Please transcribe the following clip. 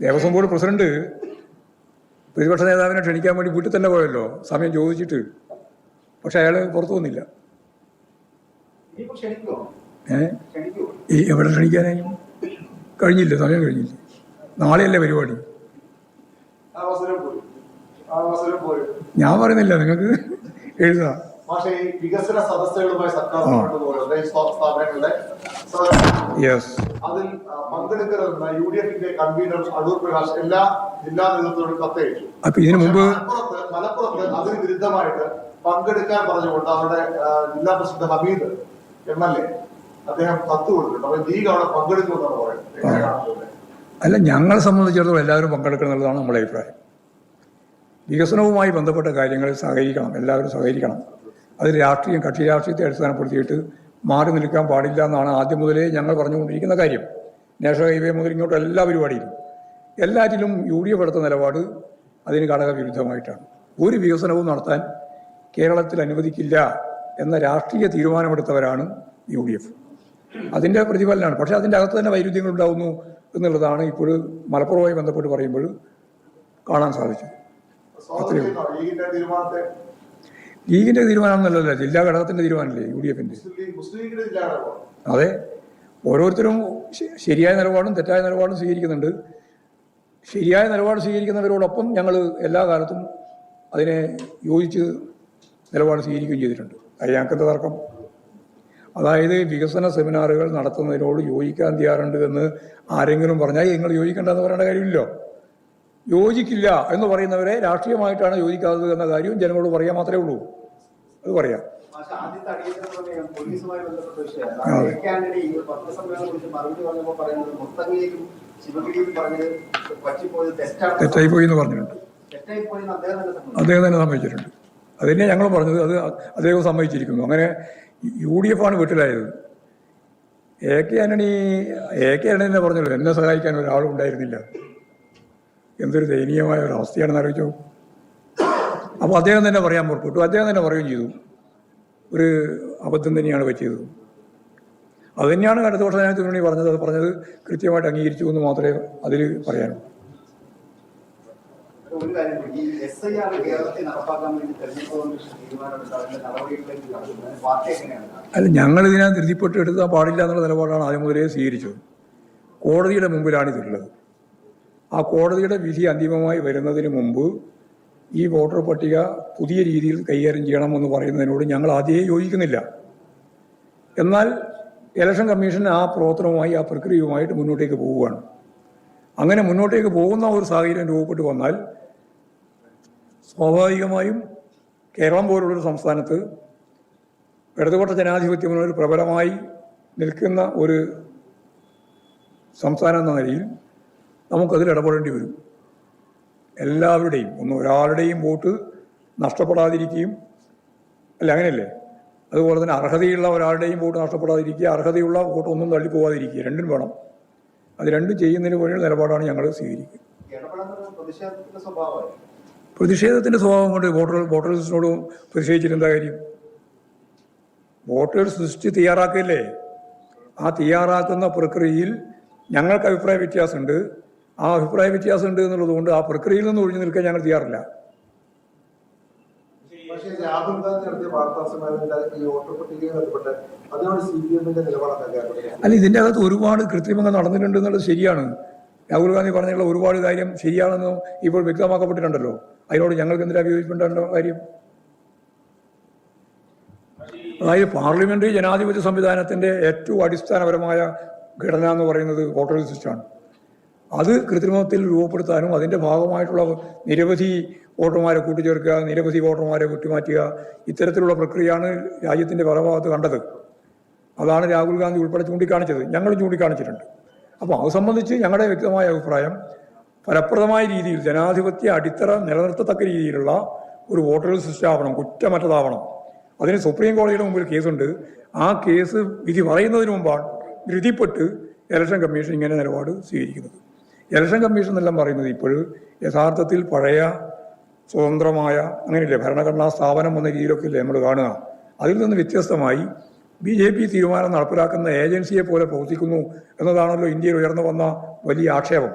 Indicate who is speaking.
Speaker 1: Devaswom board president പ്രതിപക്ഷ നേതാവിനെ ക്ഷണിക്കാൻ വേണ്ടി വീട്ടിൽ തന്നെ പോയല്ലോ. സമയം ചോദിച്ചിട്ട്. പക്ഷെ അയാൾ പുറത്തു വന്നില്ല. ഏ? ഈ എവിടെ ക്ഷണിക്കാനായി? കഴിഞ്ഞില്ല സമയം കഴിഞ്ഞില്ല. നാളെയല്ലേ പരിപാടി? ഞാൻ പറയുന്നില്ല നിങ്ങൾക്ക് എഴുതാം.
Speaker 2: വികസന സദസ്സുകളുമായി സർക്കാർ സ്ഥാപനങ്ങളുടെ
Speaker 1: യെസ്
Speaker 2: അതിൽ പങ്കെടുക്കരുതെന്ന് യു ഡി എഫിന്റെ കൺവീനർ അടൂർ പ്രകാശ് എല്ലാ ജില്ലാ നേതൃത്വത്തോടും കത്തയച്ചു. മലപ്പുറത്ത് മലപ്പുറത്ത് അതിന് വിരുദ്ധമായിട്ട് പങ്കെടുക്കാൻ പറഞ്ഞുകൊണ്ട് അവരുടെ ജില്ലാ president Hameed M L A അദ്ദേഹം കത്ത് കൊടുത്തിട്ടുണ്ട്. അപ്പൊ ലീഗ് അവിടെ പങ്കെടുക്കുമെന്നാണ് പറയുന്നത്.
Speaker 1: അല്ല ഞങ്ങളെ സംബന്ധിച്ചിടത്തോളം എല്ലാവരും പങ്കെടുക്കണം എന്നുള്ളതാണ് നമ്മുടെ അഭിപ്രായം. വികസനവുമായി ബന്ധപ്പെട്ട കാര്യങ്ങളിൽ സഹകരിക്കണം. എല്ലാവരും സഹകരിക്കണം. അത് രാഷ്ട്രീയം കക്ഷി രാഷ്ട്രീയത്തെ അടിസ്ഥാനപ്പെടുത്തിയിട്ട് മാറി നിൽക്കാൻ പാടില്ല എന്നാണ് ആദ്യം മുതലേ ഞങ്ങൾ പറഞ്ഞുകൊണ്ടിരിക്കുന്ന കാര്യം. നാഷണൽ ഹൈവേ മുതൽ ഇങ്ങോട്ട് എല്ലാ പരിപാടിയിലും. എല്ലാറ്റിലും യു ഡി എഫ് എടുത്ത നിലപാട് അതിന് ഘടക വിരുദ്ധമായിട്ടാണ് ഒരു വികസനവും നടത്താൻ കേരളത്തിൽ അനുവദിക്കില്ല എന്ന രാഷ്ട്രീയ തീരുമാനമെടുത്തവരാണ് യു ഡി എഫ് അതിന്റെ പ്രതിഫലനമാണ് പക്ഷേ അതിന്റെ അകത്ത് തന്നെ വൈരുദ്ധ്യങ്ങൾ ഉണ്ടാകുന്നു എന്നുള്ളതാണ് ഇപ്പോൾ മലപ്പുറവുമായി ബന്ധപ്പെട്ട് പറയുമ്പോൾ കാണാൻ സാധിച്ചത്.
Speaker 2: അത്രയും? ലീഗിന്റെ
Speaker 1: തീരുമാനമൊന്നുമല്ലല്ലോ ജില്ലാ ഘടകത്തിന്റെ തീരുമാനമല്ലേ യു ഡി
Speaker 2: ഘടകം
Speaker 1: അതെ. ഓരോരുത്തരും ശരിയായ നിലപാടും തെറ്റായ നിലപാടും സ്വീകരിക്കുന്നുണ്ട്. ശരിയായ നിലപാട് സ്വീകരിക്കുന്നവരോടൊപ്പം ഞങ്ങൾ എല്ലാ കാലത്തും അതിനെ യോജിച്ച് നിലപാട് സ്വീകരിക്കുകയും ചെയ്തിട്ടുണ്ട്. അത് ഞങ്ങൾക്ക് തർക്കം? അതായത് വികസന സെമിനാറുകൾ നടത്തുന്നതിനോട് യോജിക്കാൻ തയ്യാറുണ്ട് എന്ന് ആരെങ്കിലും പറഞ്ഞാൽ നിങ്ങൾ യോജിക്കേണ്ടെന്ന് പറയേണ്ട കാര്യമില്ലല്ലോ. യോജിക്കില്ല എന്ന് പറയുന്നവരെ രാഷ്ട്രീയമായിട്ടാണ് യോജിക്കാത്തത് എന്ന കാര്യവും ജനങ്ങളോട് പറയാൻ മാത്രമേ ഉള്ളൂ. അത് പറയാം. തെറ്റായിപ്പോയി എന്ന് പറഞ്ഞിട്ടുണ്ട്.
Speaker 3: അദ്ദേഹം തന്നെ
Speaker 1: സമ്മതിച്ചിട്ടുണ്ട് അത് തന്നെ ഞങ്ങൾ പറഞ്ഞത്. അത് അദ്ദേഹം സമ്മതിച്ചിരിക്കുന്നു. അങ്ങനെ യു ഡി എഫ് ആണ് വീട്ടിലായത്. A K Antony A K Antony തന്നെ പറഞ്ഞല്ലോ എന്നെ സഹായിക്കാൻ ഒരാളും ഉണ്ടായിരുന്നില്ല. എന്തൊരു ദയനീയമായ ഒരു അവസ്ഥയാണെന്ന് ആലോചിച്ചു അപ്പോൾ അദ്ദേഹം തന്നെ പറയാൻ പുറപ്പെട്ടു. അദ്ദേഹം തന്നെ പറയുകയും ചെയ്തു. ഒരു അബദ്ധം തന്നെയാണ് പറ്റിയത്. അത് തന്നെയാണ് അടുത്ത വർഷം ഞാൻ തിരുമണി പറഞ്ഞത്. അത് പറഞ്ഞത് കൃത്യമായിട്ട് അംഗീകരിച്ചു എന്ന് മാത്രമേ അതിൽ പറയാനുള്ളൂ? അല്ല ഞങ്ങൾ ഇതിനെ ധൃതിപ്പെട്ട് എടുത്താൽ പാടില്ല എന്നുള്ള നിലപാടാണ് ആദ്യം മുതലേ സ്വീകരിച്ചത്. കോടതിയുടെ മുമ്പിലാണ് ഇതുള്ളത് ആ കോടതിയുടെ വിധി അന്തിമമായി വരുന്നതിന് മുമ്പ് ഈ വോട്ടർ പട്ടിക പുതിയ രീതിയിൽ കൈകാര്യം ചെയ്യണമെന്ന് പറയുന്നതിനോട് ഞങ്ങൾ ആദ്യമേ യോജിക്കുന്നില്ല. എന്നാൽ ഇലക്ഷൻ കമ്മീഷൻ ആ പ്രവർത്തനവുമായി ആ പ്രക്രിയയുമായിട്ട് മുന്നോട്ടേക്ക് പോവുകയാണ്. അങ്ങനെ മുന്നോട്ടേക്ക് പോകുന്ന ഒരു സാഹചര്യം രൂപപ്പെട്ടു വന്നാൽ സ്വാഭാവികമായും കേരളം പോലുള്ളൊരു സംസ്ഥാനത്ത് ഇടതുപക്ഷ ജനാധിപത്യം ഒരു പ്രബലമായി നിൽക്കുന്ന ഒരു സംസ്ഥാനം എന്ന നിലയിൽ നമുക്കതിൽ ഇടപെടേണ്ടി വരും. എല്ലാവരുടെയും ഒന്നും ഒരാളുടെയും വോട്ട് നഷ്ടപ്പെടാതിരിക്കുകയും അല്ല അങ്ങനെയല്ലേ? അതുപോലെ തന്നെ അർഹതയുള്ള ഒരാളുടെയും വോട്ട് നഷ്ടപ്പെടാതിരിക്കുക അർഹതയുള്ള വോട്ട് ഒന്നും തള്ളിപ്പോവാതിരിക്കുക രണ്ടും വേണം. അത് രണ്ടും ചെയ്യുന്നതിന് വേണ്ടിയുള്ള നിലപാടാണ് ഞങ്ങൾ സ്വീകരിക്കുക.
Speaker 3: പ്രതിഷേധത്തിന്റെ
Speaker 1: സ്വഭാവം കൊണ്ട് വോട്ടർ വോട്ടേഴ്സിനോട് എന്താ കാര്യം? വോട്ടേഴ്സ് സൃഷ്ടി തയ്യാറാക്കില്ലേ? ആ തയ്യാറാക്കുന്ന പ്രക്രിയയിൽ ഞങ്ങൾക്ക് അഭിപ്രായ വ്യത്യാസമുണ്ട്. ആ അഭിപ്രായ വ്യത്യാസമുണ്ട് എന്നുള്ളത് കൊണ്ട് ആ പ്രക്രിയയിൽ നിന്ന് ഒഴിഞ്ഞു നിൽക്കാൻ ഞങ്ങൾ തയ്യാറില്ല.
Speaker 2: പക്ഷേ രാഹുൽ ഗാന്ധി നടത്തിയ വാർത്താ സമ്മേളനത്തിൽ ഈ വോട്ടർ ബന്ധപ്പെട്ട് അതിനോട് സി പി എമ്മിന്റെ നിലപാടെന്തൊക്കെയാണ്
Speaker 1: അല്ല ഇതിന്റെ അകത്ത് ഒരുപാട് കൃത്രിമങ്ങൾ നടന്നിട്ടുണ്ട് എന്നുള്ളത് ശരിയാണ്. രാഹുൽ ഗാന്ധി പറഞ്ഞുള്ള ഒരുപാട് കാര്യം ശരിയാണെന്ന് ഇപ്പോൾ വ്യക്തമാക്കപ്പെട്ടിട്ടുണ്ടല്ലോ. അതിനോട് ഞങ്ങൾക്ക് എന്തിനാ വിയോജിപ്പുണ്ടോ കാര്യം? അതായത് പാർലമെന്ററി ജനാധിപത്യ സംവിധാനത്തിന്റെ ഏറ്റവും അടിസ്ഥാനപരമായ ഘടന എന്ന് പറയുന്നത് വോട്ടർ ലിസ്റ്റാണ് അത് കൃത്രിമത്തിൽ രൂപപ്പെടുത്താനും അതിന്റെ ഭാഗമായിട്ടുള്ള നിരവധി വോട്ടർമാരെ കൂട്ടിച്ചേർക്കുക നിരവധി വോട്ടർമാരെ കുറ്റിമാറ്റുക ഇത്തരത്തിലുള്ള പ്രക്രിയയാണ് രാജ്യത്തിന്റെ പല ഭാഗത്ത് കണ്ടത്. അതാണ് രാഹുൽ ഗാന്ധി ഉൾപ്പെടെ ചൂണ്ടിക്കാണിച്ചത്. ഞങ്ങളും ചൂണ്ടിക്കാണിച്ചിട്ടുണ്ട്. അപ്പോൾ അത് സംബന്ധിച്ച് ഞങ്ങളുടെ വ്യക്തമായ അഭിപ്രായം ഫലപ്രദമായ രീതിയിൽ ജനാധിപത്യ അടിത്തറ നിലനിർത്തത്തക്ക രീതിയിലുള്ള ഒരു വോട്ടർ ആവണം കുറ്റമറ്റതാവണം. അതിന് സുപ്രീം കോടതിയുടെ മുമ്പിൽ കേസുണ്ട്. ആ കേസ് വിധി പറയുന്നതിന് മുമ്പാണ് ധൃതിപ്പെട്ട് ഇലക്ഷൻ കമ്മീഷൻ ഇങ്ങനെ നിലപാട് സ്വീകരിക്കുന്നത്. ഇലക്ഷൻ കമ്മീഷൻ എന്നെല്ലാം പറയുന്നത് ഇപ്പോൾ യഥാർത്ഥത്തിൽ പഴയ സ്വതന്ത്രമായ അങ്ങനെയല്ലേ ഭരണഘടനാ സ്ഥാപനം എന്ന രീതിയിലൊക്കെ അല്ലേ നമ്മൾ കാണുക. അതിൽ നിന്ന് വ്യത്യസ്തമായി ബി ജെ പി തീരുമാനം നടപ്പിലാക്കുന്ന ഏജൻസിയെ പോലെ പ്രവർത്തിക്കുന്നു എന്നതാണല്ലോ ഇന്ത്യയിൽ ഉയർന്നു വന്ന വലിയ ആക്ഷേപം.